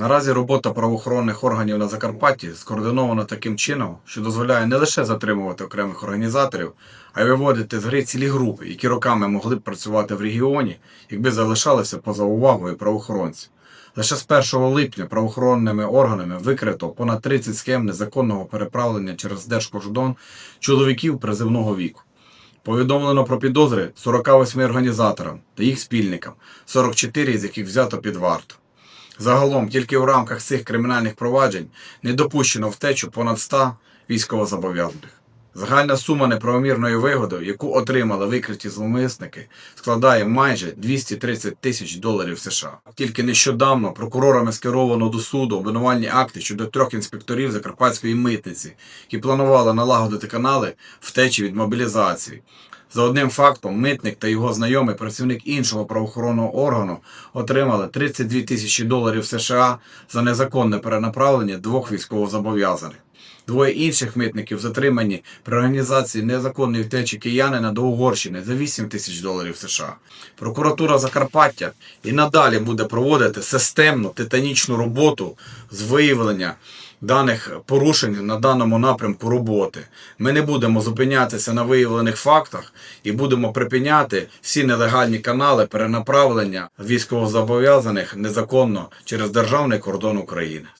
Наразі робота правоохоронних органів на Закарпатті скоординована таким чином, що дозволяє не лише затримувати окремих організаторів, а й виводити з гри цілі групи, які роками могли б працювати в регіоні, якби залишалися поза увагою правоохоронців. Лише з 1 липня правоохоронними органами викрито понад 30 схем незаконного переправлення через Держкордон чоловіків призивного віку. Повідомлено про підозри 48 організаторам та їх спільникам, 44 з яких взято під варту. Загалом тільки в рамках цих кримінальних проваджень не допущено втечу понад 100 військовозобов'язаних. Загальна сума неправомірної вигоди, яку отримали викриті зловмисники, складає майже 230 тисяч доларів США. Тільки нещодавно прокурорами скеровано до суду обвинувальні акти щодо трьох інспекторів Закарпатської митниці, які планували налагодити канали втечі від мобілізації. За одним фактом, митник та його знайомий працівник іншого правоохоронного органу отримали 32 тисячі доларів США за незаконне перенаправлення двох військовозобов'язаних. Двоє інших митників затримані при організації незаконної втечі киянина до Угорщини за 8 тисяч доларів США. Прокуратура Закарпаття і надалі буде проводити системну титанічну роботу з виявлення даних порушень на даному напрямку роботи. Ми не будемо зупинятися на виявлених фактах і будемо припиняти всі нелегальні канали перенаправлення військовозобов'язаних незаконно через державний кордон України.